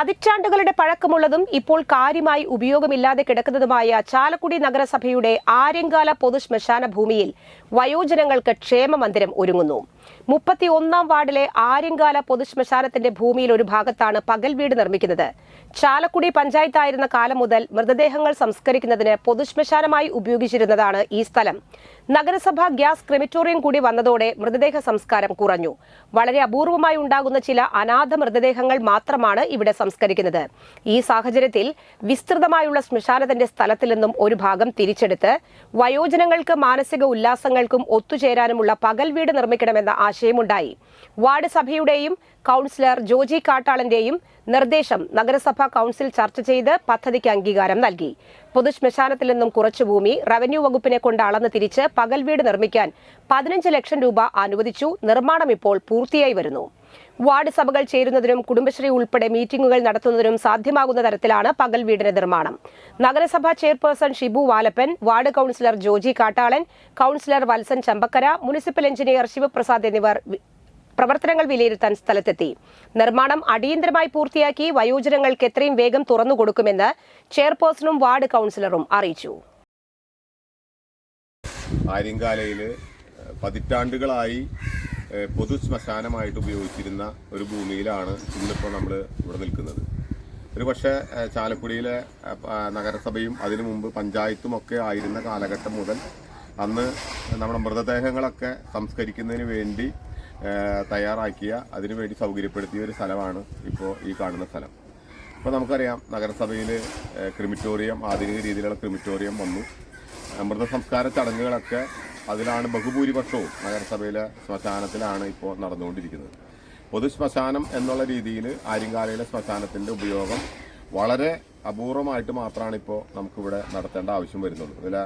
പതിറ്റാണ്ടുകളുടെ പഴക്കമുള്ളതും ഇപ്പോൾ കാര്യമായി ഉപയോഗമില്ലാതെ കിടക്കുന്നതുമായ ചാലക്കുടി നഗരസഭയുടെ ആര്യങ്കാല പൊതു ശ്മശാന ഭൂമിയിൽ വയോജനങ്ങൾക്ക് ക്ഷേമമന്ദിരം ഒരുങ്ങുന്നു. മുപ്പത്തി ഒന്നാം വാർഡിലെ ആര്യങ്കാല പൊതുശ്മശാനത്തിന്റെ ഭൂമിയിൽ ഒരു ഭാഗത്താണ് പകൽ വീട് നിർമ്മിക്കുന്നത്. ചാലക്കുടി പഞ്ചായത്തായിരുന്ന കാലം മുതൽ മൃതദേഹങ്ങൾ സംസ്കരിക്കുന്നതിന് പൊതുശ്മശാനമായി ഉപയോഗിച്ചിരുന്നതാണ് ഈ സ്ഥലം. നഗരസഭ ഗ്യാസ് ക്രിമിറ്റോറിയം കൂടി വന്നതോടെ മൃതദേഹ സംസ്കാരം കുറഞ്ഞു. വളരെ അപൂർവമായി ഉണ്ടാകുന്ന ചില അനാഥ മൃതദേഹങ്ങൾ മാത്രമാണ് ഇവിടെ സംസ്കരിക്കുന്നത്. ഈ സാഹചര്യത്തിൽ വിസ്തൃതമായുള്ള ശ്മശാനത്തിന്റെ സ്ഥലത്തിൽ നിന്നും ഒരു ഭാഗം തിരിച്ചെടുത്ത് വയോജനങ്ങൾക്ക് മാനസിക ഉല്ലാസങ്ങൾക്കും ഒത്തുചേരാനുമുള്ള പകൽ വീട് നിർമ്മിക്കണമെന്ന ആശയമുണ്ടായി. വാർഡ് സഭയുടെയും കൗൺസിലർ ജോജി കാട്ടാളന്റെയും നിർദ്ദേശം നഗരസഭാ കൗൺസിൽ ചർച്ച ചെയ്ത് പദ്ധതിക്ക് അംഗീകാരം നൽകി. പൊതുശ്മശാനത്തിൽ നിന്നും കുറച്ചു ഭൂമി റവന്യൂ വകുപ്പിനെ കൊണ്ട് അളന്ന് തിരിച്ച് പകൽ വീട് നിർമ്മിക്കാൻ പതിനഞ്ച് ലക്ഷം രൂപ അനുവദിച്ചു. നിർമ്മാണം ഇപ്പോൾ പൂർത്തിയായി വരുന്നു. വാർഡ് സഭകൾ ചേരുന്നതിനും കുടുംബശ്രീ ഉൾപ്പെടെ മീറ്റിംഗുകൾ നടത്തുന്നതിനും സാധ്യമാകുന്ന തരത്തിലാണ് പകൽ വീടിന്റെ നിർമ്മാണം. നഗരസഭാ chairperson Shibu Valappan ward councillor Joji Kattalan councillor Valsan Chambakkara municipal engineer Sivaprasad എന്നിവർ പ്രവർത്തനങ്ങൾ വിലയിരുത്താൻ സ്ഥലത്തെത്തി. നിർമ്മാണം അടിയന്തരമായി പൂർത്തിയാക്കി വയോജനങ്ങൾക്ക് എത്രയും വേഗം തുറന്നു കൊടുക്കുമെന്ന് ചെയർപേഴ്സണും വാർഡ് കൗൺസിലറും അറിയിച്ചു. ആര്യങ്കാലയിൽ പതിറ്റാണ്ടുകളായി പൊതു ശ്മശാനമായിട്ട് ഉപയോഗിച്ചിരുന്ന ഒരു ഭൂമിയിലാണ് ഇന്നിപ്പോൾ നമ്മൾ ഇവിടെ നിൽക്കുന്നത്. ഒരു പക്ഷേ ചാലക്കുടിയിലെ നഗരസഭയും അതിനു മുമ്പ് പഞ്ചായത്തും ഒക്കെ ആയിരുന്ന കാലഘട്ടം മുതൽ അന്ന് നമ്മുടെ മൃതദേഹങ്ങളൊക്കെ സംസ്കരിക്കുന്നതിന് വേണ്ടി തയ്യാറാക്കിയ അതിനുവേണ്ടി സൗകര്യപ്പെടുത്തിയ ഒരു സ്ഥലമാണ് ഇപ്പോൾ ഈ കാണുന്ന സ്ഥലം. ഇപ്പോൾ നമുക്കറിയാം നഗരസഭയിൽ ക്രിമിറ്റോറിയം ആധുനിക രീതിയിലുള്ള ക്രിമിറ്റോറിയം വന്നു. മൃതസംസ്കാര ചടങ്ങുകളൊക്കെ അതിലാണ് ബഹുഭൂരിപക്ഷവും നഗരസഭയിലെ ശ്മശാനത്തിലാണ് ഇപ്പോൾ നടന്നുകൊണ്ടിരിക്കുന്നത്. പൊതുശ്മശാനം എന്നുള്ള രീതിയിൽ ആര്യങ്കാലയിലെ ശ്മശാനത്തിന്റെ ഉപയോഗം വളരെ അപൂർവമായിട്ട് മാത്രമാണ് ഇപ്പോൾ നമുക്കിവിടെ നടത്തേണ്ട ആവശ്യം വരുന്നുള്ളൂ. ഇതിലെ